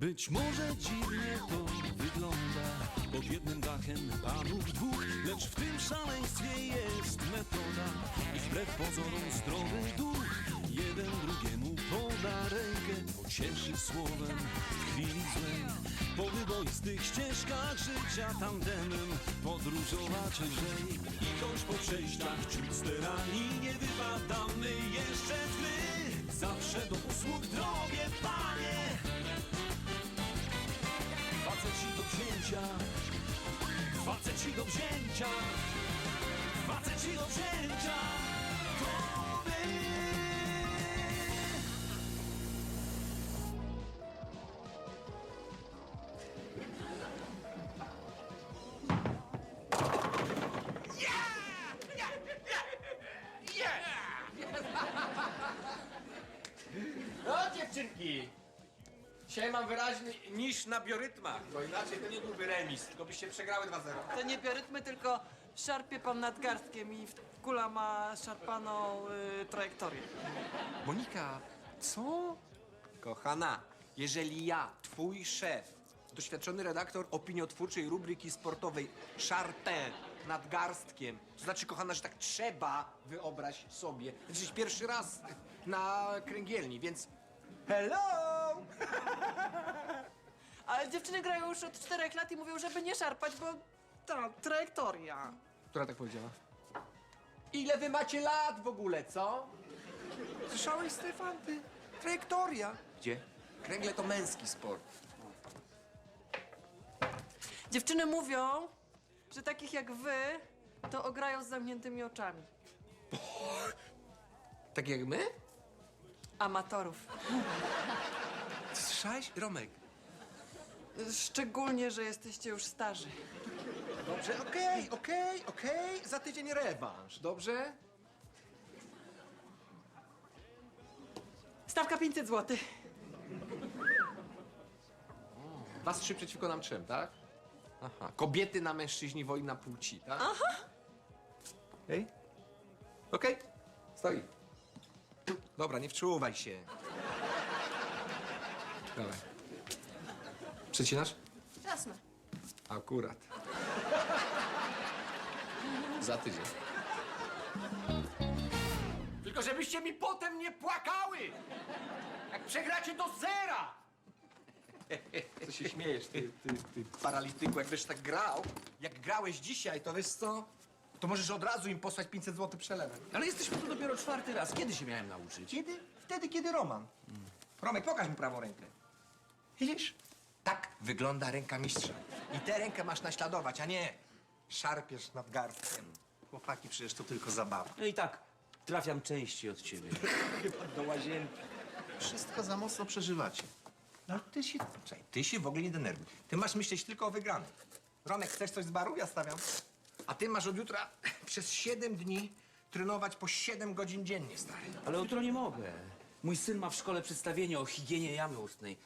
Być może dziwnie to wygląda. Pod jednym dachem panów dwóch Lecz w tym szaleństwie jest metoda. I wbrew pozorom zdrowy duch Jeden drugiemu poda rękę. Pocieszy słowem w chwili złej Po wyboistych ścieżkach życia tandemem Podróżować lżej. I choć po przejściach ciut sterani Nie wypadamy jeszcze z gry Zawsze do usług drogie panie wzięcia. Faceci do wzięcia. Faceci do wzięcia. To my Dzisiaj mam wyraźny niż na biorytmach, bo inaczej to nie byłby remis, tylko byście przegrały 2-0. To nie biorytmy, tylko szarpie pan nadgarstkiem i kula ma szarpaną y, trajektorię. Monika, co? Kochana, jeżeli ja, twój szef, doświadczony redaktor opiniotwórczej rubryki sportowej szarpę nad garstkiem, to znaczy, kochana, że tak trzeba, wyobraź sobie, jesteś pierwszy raz na kręgielni, więc hello! Ale dziewczyny grają już od czterech lat i mówią, żeby nie szarpać, bo ta trajektoria. Która tak powiedziała? Ile wy macie lat w ogóle, co? Słyszałeś, Stefan? Ty? Trajektoria. Gdzie? Kręgle to męski sport. Dziewczyny mówią, że takich jak wy to ograją z zamkniętymi oczami. Tak jak my? Amatorów. Słyszałeś? Romek. Szczególnie, że jesteście już starzy. Dobrze, okej, okej, okej. Za tydzień rewanż, dobrze? Stawka 500 zł. Was trzy przeciwko nam trzem, tak? Aha. Kobiety na mężczyźni, wojna płci, tak? Aha. Okej? Okej. Stoi. Dobra, nie wczuwaj się. Dawaj. Przecinasz? Jasne. Akurat. Za tydzień. Tylko żebyście mi potem nie płakały! Jak przegracie do zera! Co się śmiejesz, ty, ty, ty paralityku, jakbyś tak grał, jak grałeś dzisiaj, to wiesz co? To możesz od razu im posłać 500 zł przelewem. Ale jesteśmy tu dopiero czwarty raz. Kiedy się miałem nauczyć? Kiedy? Wtedy, kiedy Roman. Romek, pokaż mi prawą rękę. Widzisz? Tak wygląda ręka mistrza. I tę rękę masz naśladować, a nie szarpiesz nad garstkiem. Chłopaki, przecież to tylko zabawa. No i tak, trafiam częściej od ciebie. Do łazienki. Wszystko za mocno przeżywacie. No ty się... Słuchaj, ty się w ogóle nie denerwuj. Ty masz myśleć tylko o wygranej. Romek, chcesz coś z baru? Ja stawiam. A ty masz od jutra przez 7 dni trenować po 7 godzin dziennie, stary. Ale jutro nie mogę. Mój syn ma w szkole przedstawienie o higienie jamy ustnej.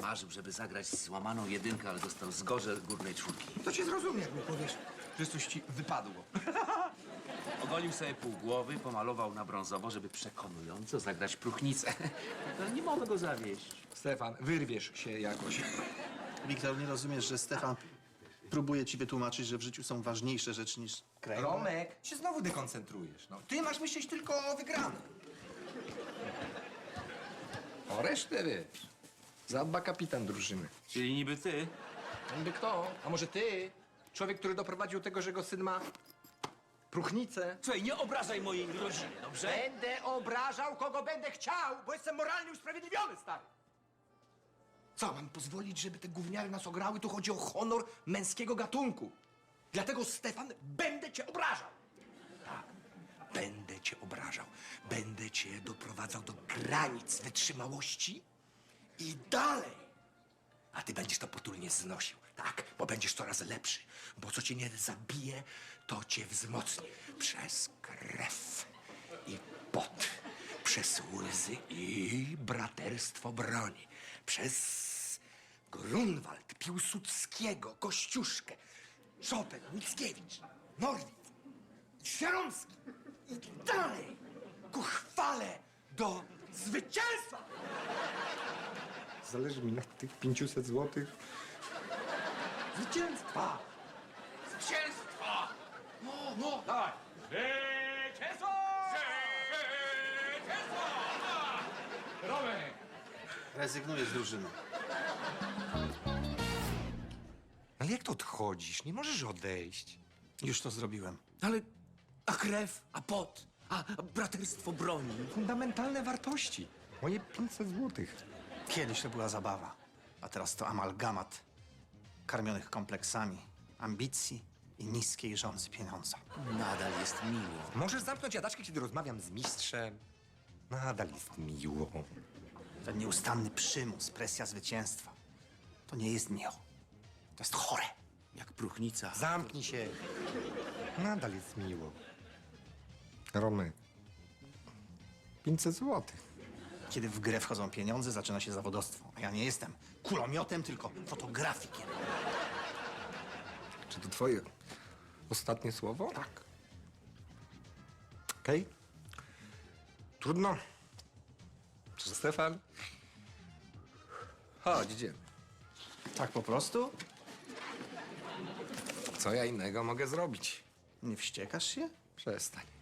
Marzył, żeby zagrać złamaną jedynkę, ale dostał zgorze górnej czwórki. To cię zrozumie, jak mi powiesz, że coś ci wypadło. Ogolił sobie pół głowy, pomalował na brązowo, żeby przekonująco zagrać próchnicę. Ale nie mogę go zawieść. Stefan, wyrwiesz się jakoś. Wiktor, nie rozumiesz, że Stefan próbuje ci wytłumaczyć, że w życiu są ważniejsze rzeczy niż kraj. Romek, się znowu dekoncentrujesz. No. Ty masz myśleć tylko o wygranej. O resztę wiesz. Zadba kapitan drużyny. Czyli niby ty? Niby kto? A może ty? Człowiek, który doprowadził do tego, że jego syn ma próchnicę. Słuchaj, nie obrażaj mojej rodziny, dobrze? Będę obrażał, kogo będę chciał, bo jestem moralnie usprawiedliwiony, stary. Co, mam pozwolić, żeby te gówniary nas ograły? Tu chodzi o honor męskiego gatunku. Dlatego, Stefan, będę cię obrażał. Będę cię obrażał. Będę cię doprowadzał do granic wytrzymałości i dalej. A ty będziesz to potulnie znosił, tak? Bo będziesz coraz lepszy. Bo co cię nie zabije, to cię wzmocni. Przez krew i pot. Przez łzy i braterstwo broni. Przez Grunwald, Piłsudskiego, Kościuszkę, Chopin, Mickiewicz, Norwid, Sieromski i dalej ku chwale do zwycięstwa! zależy mi na tych 500 złotych. Zwycięstwa! Zwycięstwa! No, no, dawaj! Rezygnuję z drużyny. Ale jak to odchodzisz? Nie możesz odejść. Już to zrobiłem. Ale... A krew, a pot, a braterstwo broni. Fundamentalne wartości. Moje 500 złotych. Kiedyś to była zabawa, a teraz to amalgamat karmionych kompleksami, ambicji i niskiej rządzy pieniądza. Nadal jest miło. Możesz zamknąć jadaczkę, kiedy rozmawiam z mistrzem. Nadal jest miło. Ten nieustanny przymus, presja zwycięstwa. To nie jest miło. To jest chore. Jak próchnica. Zamknij się. Nadal jest miło. Romy. 500 złotych. Kiedy w grę wchodzą pieniądze, zaczyna się zawodostwo. A ja nie jestem kulomiotem, tylko fotografikiem. Czy to twoje ostatnie słowo? Tak. Okej? Trudno. Czy Stefan? Chodź, idziemy. Tak po prostu? Co ja innego mogę zrobić? Nie wściekasz się? Przestań.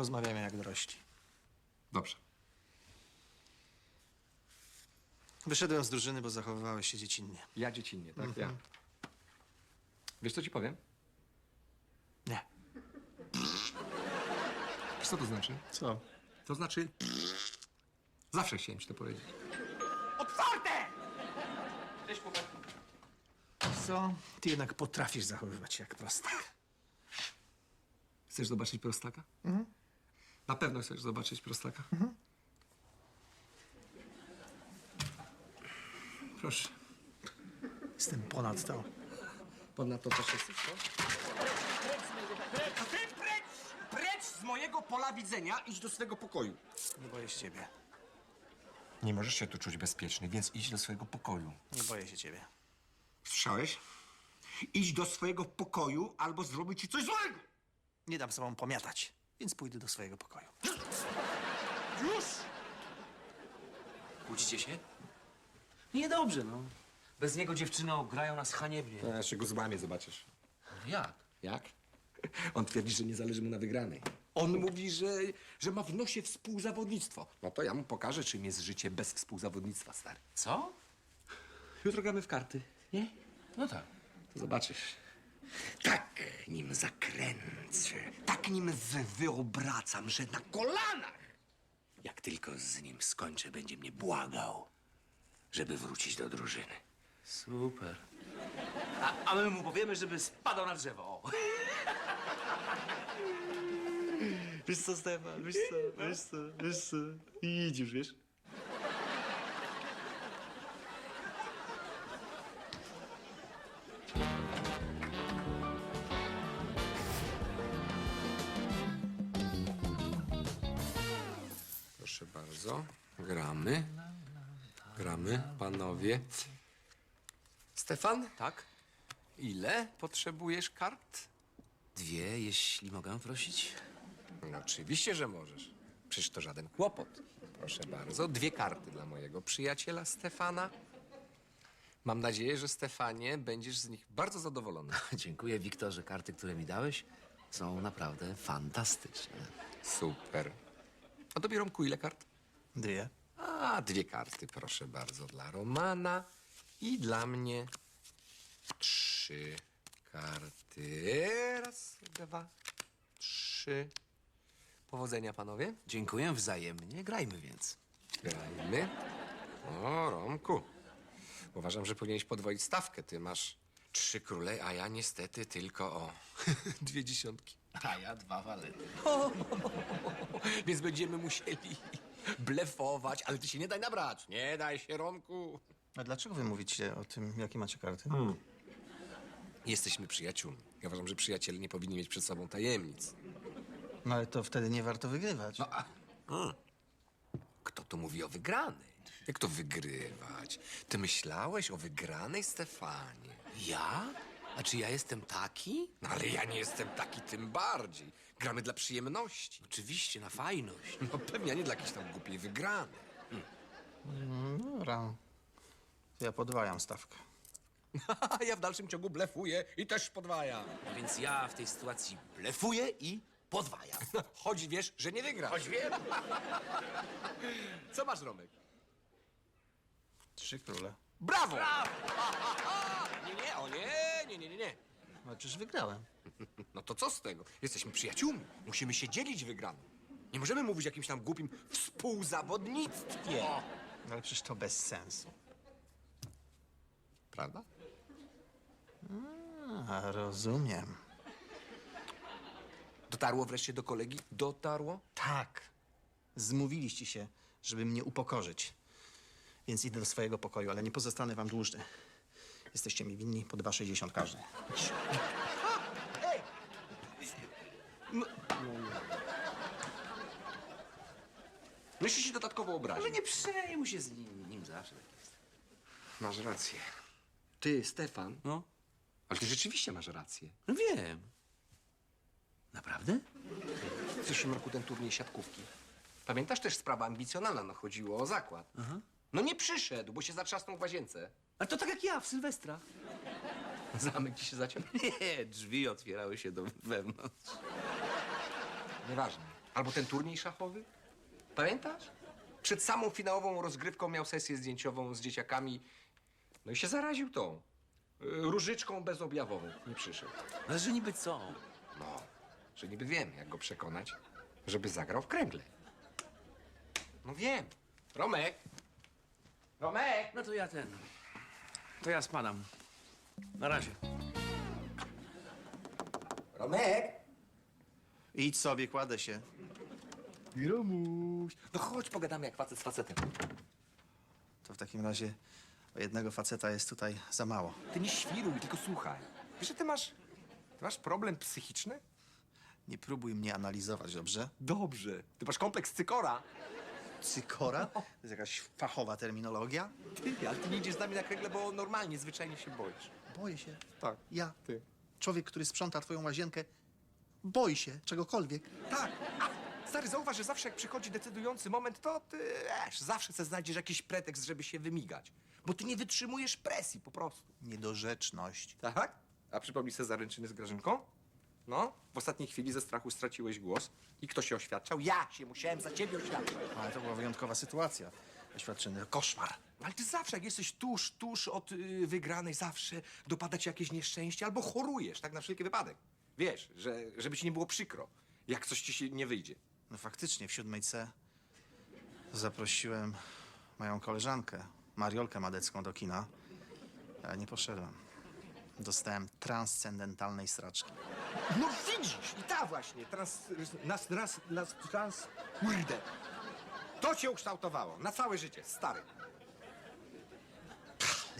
Porozmawiamy jak dorośli. Dobrze. Wyszedłem z drużyny, bo zachowywałeś się dziecinnie. Ja dziecinnie, tak? Ja. Wiesz, co ci powiem? Nie. Wiesz, co to znaczy? Co? To znaczy... Zawsze chciałem ci to powiedzieć. Otwarte! Co? Ty jednak potrafisz zachowywać się jak prostak. Chcesz zobaczyć prostaka? Na pewno chcesz zobaczyć prostaka? Proszę. Jestem ponad to. Ponadto też jesteś, co? Ty precz! Precz z mojego pola widzenia, idź do swego pokoju. Nie boję się ciebie. Nie możesz się tu czuć bezpieczny, więc idź do swojego pokoju. Nie boję się ciebie. Słyszałeś? Idź do swojego pokoju, albo zrobię ci coś złego! Nie dam sobą pomiatać, więc pójdę do swojego pokoju. Już! Kłócicie się? Niedobrze, no. Bez niego dziewczyny ograją nas haniebnie. Ja jeszcze go złamie, zobaczysz. Jak? Jak? On twierdzi, że nie zależy mu na wygranej. On mówi, że, że ma w nosie współzawodnictwo. No to ja mu pokażę, czym jest życie bez współzawodnictwa, stary. Co? Jutro gramy w karty, nie? No tak. To zobaczysz. Tak nim zakręcę, tak nim wyobracam, że na kolanach! Jak tylko z nim skończę, będzie mnie błagał, żeby wrócić do drużyny. Super. A, a my mu powiemy, żeby spadał na drzewo. O. Wiesz co, Stefan? Wiesz co? Wiesz co? Wiesz co? Idź już, wiesz? Bardzo. Gramy. Gramy, panowie. Stefan, Tak? ile potrzebujesz kart? Dwie, jeśli mogę prosić. No, oczywiście, że możesz. Przecież to żaden kłopot. Proszę bardzo, dwie karty dla mojego przyjaciela Stefana. Mam nadzieję, że Stefanie będziesz z nich bardzo zadowolony. Dziękuję, Wiktorze. Karty, które mi dałeś, są naprawdę fantastyczne. Super. A tobie, Romku, ile kart? Dwie. A, dwie karty, proszę bardzo, dla Romana i dla mnie trzy karty. Raz, dwa, trzy. Powodzenia, panowie. Dziękuję wzajemnie. Grajmy więc. Grajmy. O, Romku. Uważam, że powinieneś podwoić stawkę. Ty masz trzy króle, a ja niestety tylko o dwie dziesiątki. A ja dwa walety. Więc będziemy musieli blefować, ale ty się nie daj nabrać. Nie daj się, Romku. A dlaczego wy mówicie o tym, jakie macie karty? Jesteśmy przyjaciółmi. Ja uważam, że przyjaciele nie powinni mieć przed sobą tajemnic. No ale to wtedy nie warto wygrywać. Kto tu mówi o wygranej? Jak to wygrywać? Ty myślałeś o wygranej, Stefanie? Ja? A czy ja jestem taki? No ale ja nie jestem taki tym bardziej. Gramy dla przyjemności. Oczywiście, na fajność. No pewnie, a nie dla jakiejś tam głupiej wygranej. Dobra. To ja podwajam stawkę. A ja w dalszym ciągu blefuję i też podwajam. A więc ja w tej sytuacji blefuję i podwajam. Chodzi, wiesz, że nie wygrasz. Choć wiem. Co masz, Romek? Trzy króle. Brawo! Nie, nie, o nie, nie, nie, nie, nie. Przecież wygrałem. No to co z tego? Jesteśmy przyjaciółmi. Musimy się dzielić wygraną. Nie możemy mówić o jakimś tam głupim współzawodnictwie. No Ale przecież to bez sensu. Prawda? A, rozumiem. Dotarło wreszcie do kolegi? Dotarło? Tak. Zmówiliście się, żeby mnie upokorzyć. Więc idę do swojego pokoju, ale nie pozostanę wam dłużny. Jesteście mi winni po 2,60 każdy. No jeszcze się dodatkowo obraził. Ale nie przejmuj się z nim, nim zawsze tak jest. Masz rację. Ty, Stefan. No, Ale ty rzeczywiście masz rację. no wiem. Naprawdę? W zeszłym roku ten turniej siatkówki. Pamiętasz też sprawa ambicjonalna, no chodziło o zakład. No nie przyszedł, bo się zatrzasnął w łazience. Ale to tak jak ja w Sylwestra. Zamek ci się zaciął? Nie, drzwi otwierały się do wewnątrz. Nieważne. Albo ten turniej szachowy? Pamiętasz? Przed samą finałową rozgrywką miał sesję zdjęciową z dzieciakami. No i się zaraził tą. y, Różyczką bezobjawową. Nie przyszedł. Ale że niby co? No, że niby wiem, jak go przekonać, żeby zagrał w kręgle. No wiem. Romek! Romek! No to ja ten. To ja spadam. Na razie. Romek! Idź sobie, kładę się. Romuś! No chodź, pogadamy jak facet z facetem. To w takim razie o jednego faceta jest tutaj za mało. Ty nie świruj, tylko słuchaj. Wiesz, że ty masz... Ty masz problem psychiczny? Nie próbuj mnie analizować, dobrze? Dobrze. Ty masz kompleks cykora. Cykora? To jest jakaś fachowa terminologia? Ty, ale ty nie idziesz z nami na kręgle, bo normalnie, zwyczajnie się boisz. Boję się. Tak. Ja, Ty. człowiek, który sprząta twoją łazienkę, boi się czegokolwiek. Tak. A, stary, zauważ, że zawsze jak przychodzi decydujący moment, to ty, wiesz, zawsze se znajdziesz jakiś pretekst, żeby się wymigać. Bo ty nie wytrzymujesz presji, po prostu. Niedorzeczność. Tak? A przypomnij sobie zaręczyny z Grażynką? No, w ostatniej chwili ze strachu straciłeś głos. I kto się oświadczał? Ja się musiałem za ciebie oświadczać. Ale to była wyjątkowa sytuacja. Oświadczyny. Koszmar. Ale ty zawsze, jak jesteś tuż, tuż od y, wygranej, zawsze dopada ci jakieś nieszczęście albo chorujesz, tak na wszelki wypadek. Wiesz, że, żeby ci nie było przykro, jak coś ci się nie wyjdzie. No faktycznie, w siódmej C zaprosiłem moją koleżankę, Mariolkę Madecką, do kina. Ale nie poszedłem. Dostałem transcendentalnej straczki. No widzisz! I ta właśnie, trans... Nas, nas, nas, trans... Kurde! To cię ukształtowało na całe życie, stary.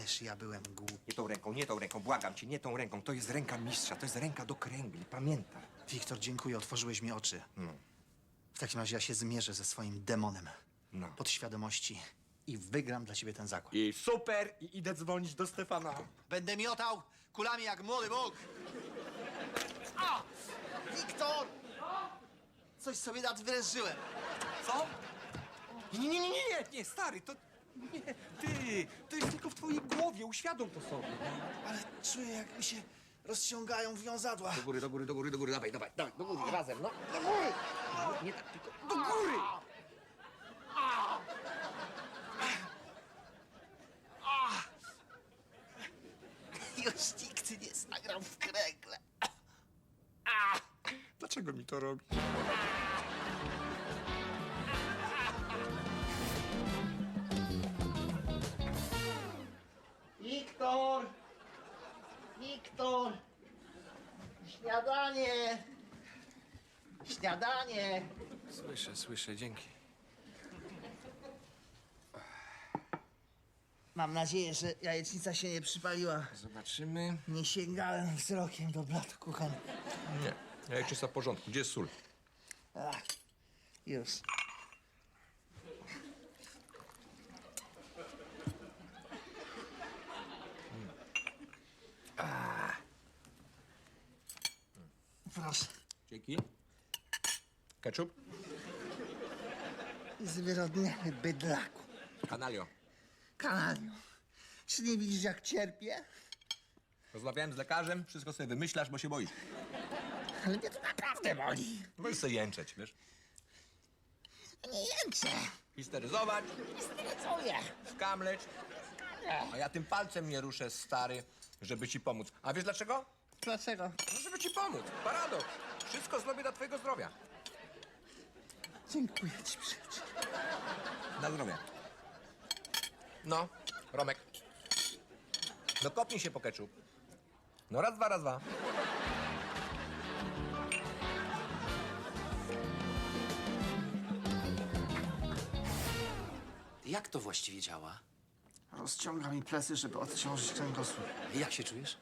Ależ ja byłem głupi. Nie tą ręką, nie tą ręką, błagam cię, nie tą ręką. To jest ręka mistrza, to jest ręka do kręgli, pamiętaj. Wiktor, dziękuję, otworzyłeś mi oczy. No. W takim razie ja się zmierzę ze swoim demonem No. podświadomości i wygram dla ciebie ten zakład. I super, i idę dzwonić do Stefana. Będę miotał kulami jak młody Bóg. A! Wiktor! Coś sobie nadwyrężyłem. Co? Nie, nie, nie, nie, nie, nie, stary, to... Nie, ty, to jest tylko w twojej głowie, uświadom to sobie. Ale czuję, jak mi się rozciągają wiązadła. Do góry, do góry, do góry, do góry, dawaj, dawaj, dawaj, do góry, razem, no, do góry! Nie tak, tylko do góry! Już nikt nie zagrał w kręgle. Dlaczego mi to robi? Wiktor! Wiktor! Śniadanie! Śniadanie! Słyszę, słyszę, dzięki. Mam nadzieję, że jajecznica się nie przypaliła. Zobaczymy. Nie sięgałem wzrokiem do blatu kuchenki. Nie, jajecznica w porządku. Gdzie jest sól? Ach, już. Proszę. Dzięki. Ketchup? Zwyrodniały bydlaku. Kanalio. Kanalio. Czy nie widzisz, jak cierpię? Rozmawiałem z lekarzem, wszystko sobie wymyślasz, bo się boisz. Ale mnie to naprawdę boli. Możesz sobie jęczeć, wiesz? Nie jęczę. Histeryzować, Stresuję. skamleć. A ja tym palcem nie ruszę, stary, żeby ci pomóc. A wiesz dlaczego? Dlaczego? No, żeby ci pomóc. Paradoks. Wszystko zrobię dla twojego zdrowia. Dziękuję ci, przyjacielu. Na zdrowie. No, Romek. No kopnij się po ketchup. No raz, dwa, raz, dwa. Jak to właściwie działa? Rozciąga mi plecy, żeby odciążyć kręgosłup. Jak się czujesz?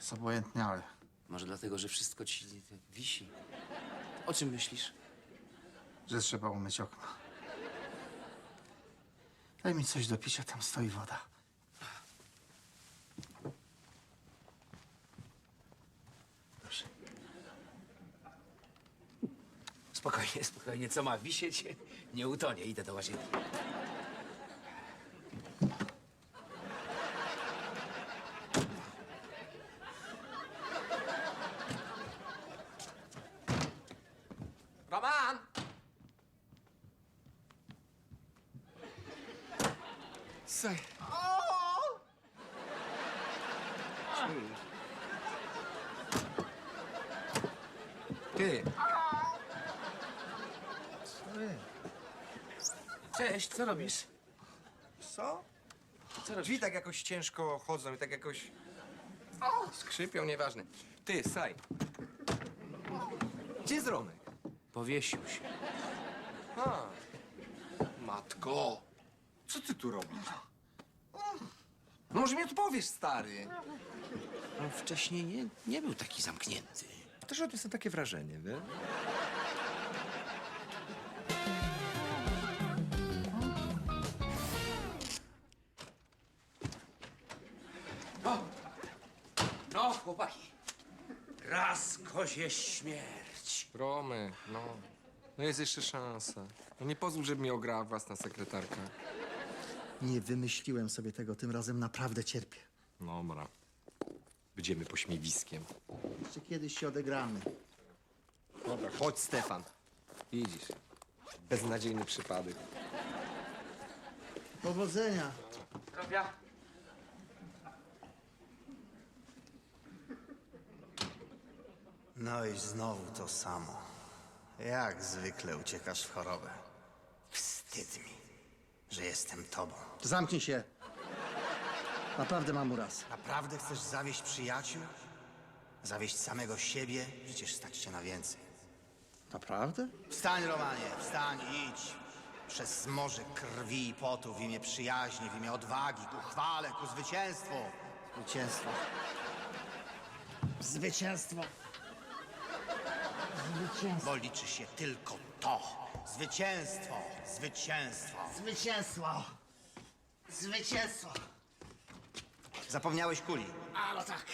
Zobojętniały. Może dlatego, że wszystko ci wisi. O czym myślisz? że trzeba umyć okno. Daj mi coś do picia, tam stoi woda. Proszę. Spokojnie, spokojnie. Co ma wisieć? Nie utonie. Idę do łazienki. Roman! Saj. Ty, Cześć, co robisz? co? Co robisz? Drzwi tak jakoś ciężko chodzą i tak jakoś... Skrzypią, nieważne. Ty, Saj. Gdzie jest Romek? Powiesił się. A. Matko, co ty tu robisz? No może mi to powiesz, stary. On wcześniej nie, nie był taki zamknięty. Też odniosę takie wrażenie, wiesz? Raz kozie śmierć. Romek, no. No jest jeszcze szansa. No nie pozwól, żeby mi ograła własna sekretarka. Nie wymyśliłem sobie tego, tym razem naprawdę cierpię. Dobra. Będziemy pośmiewiskiem. Jeszcze kiedyś się odegramy. Dobra, chodź, Stefan. Widzisz. Beznadziejny przypadek. Powodzenia. Zdrowia. No i znowu to samo. Jak zwykle uciekasz w chorobę. Wstyd mi, że jestem tobą. Zamknij się. Naprawdę mam uraz. Naprawdę chcesz zawieść przyjaciół? Zawieść samego siebie? Przecież stać cię na więcej. Naprawdę? Wstań, Romanie, wstań, idź. Przez morze krwi i potu w imię przyjaźni, w imię odwagi, ku chwale, ku zwycięstwu. Zwycięstwo. Zwycięstwo. Zwycięstwo. Bo liczy się tylko to. Zwycięstwo, zwycięstwo. Zwycięstwo! Zwycięstwo! Zapomniałeś kuli. A no tak.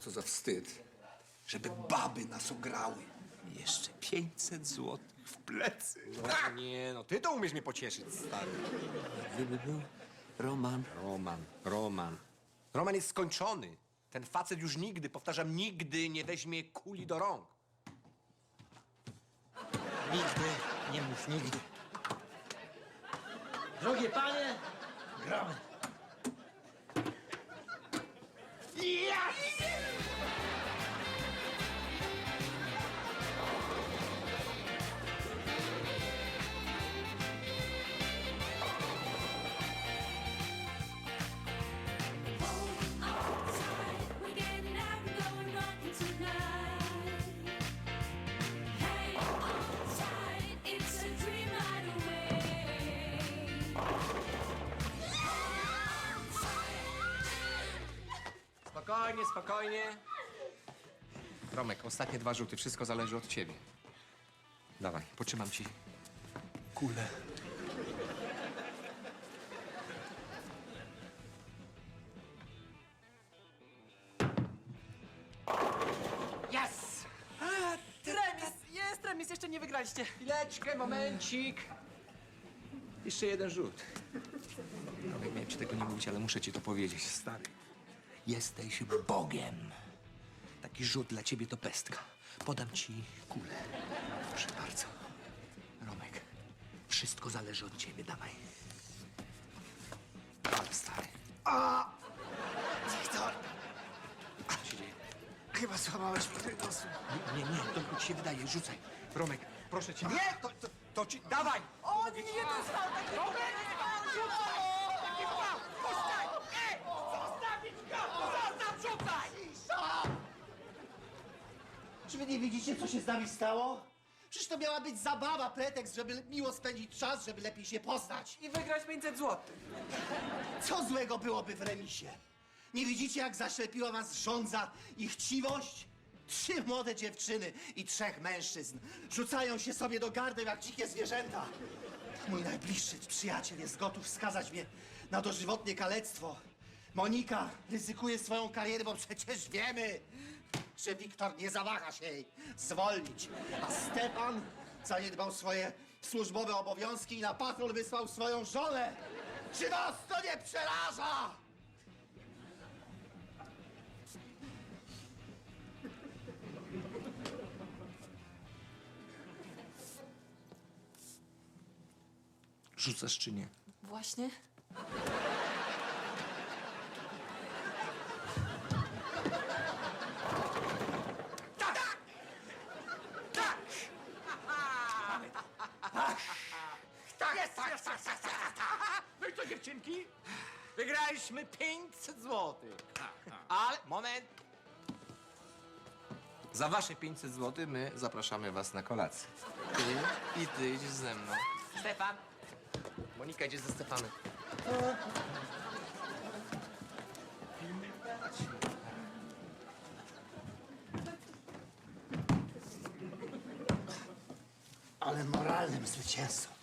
Co za wstyd. Żeby baby nas ograły. Jeszcze 500 złotych w plecy. No, nie, no ty to umiesz mnie pocieszyć, stary. Gdyby był Roman. Roman, Roman. Roman jest skończony. Ten facet już nigdy, powtarzam, nigdy nie weźmie kuli do rąk. Nigdy, nie mów nigdy. Drogie panie, gramy. Yes! yes! Spokojnie, spokojnie. Romek, ostatnie dwa rzuty, wszystko zależy od ciebie. Dawaj, potrzymam ci kulę. Yes! Remis, jest remis, jeszcze nie wygraliście. Chwileczkę, momencik. Jeszcze jeden rzut. Romek, miałem ci tego nie mówić, ale muszę ci to powiedzieć, stary. Jesteś Bogiem. Taki rzut dla ciebie to pestka. Podam ci kulę. Proszę bardzo. Romek, wszystko zależy od ciebie. Dawaj. Ale stary. Wiktor! Co się dzieje? Chyba złamałeś mi kręgosłup. Nie, nie, nie, to ci się wydaje. Rzucaj. Romek, proszę cię. Nie, to, to, to ci... Dawaj! O nie, to jest fał, taki Czy wy nie widzicie, co się z nami stało? Przecież to miała być zabawa, pretekst, żeby miło spędzić czas, żeby lepiej się poznać. I wygrać 500 złotych. Co złego byłoby w remisie? Nie widzicie, jak zaślepiła was żądza i chciwość? Trzy młode dziewczyny i trzech mężczyzn rzucają się sobie do gardeł jak dzikie zwierzęta. Mój najbliższy przyjaciel jest gotów skazać mnie na dożywotnie kalectwo. Monika ryzykuje swoją karierę, bo przecież wiemy, że Wiktor nie zawaha się jej zwolnić. A Stefan zaniedbał swoje służbowe obowiązki i na patrol wysłał swoją żonę. Czy was to nie przeraża? Rzucasz czy nie? Właśnie. Tak jest, tak jest, tak jest, tak jest. No i co, dziewczynki? Wygraliśmy 500 złotych. Ale, moment. Za wasze 500 złotych my zapraszamy was na kolację. Ty i ty idziesz ze mną. Stefan. Monika idzie ze Stefanem. Ale moralnym zwycięzcą.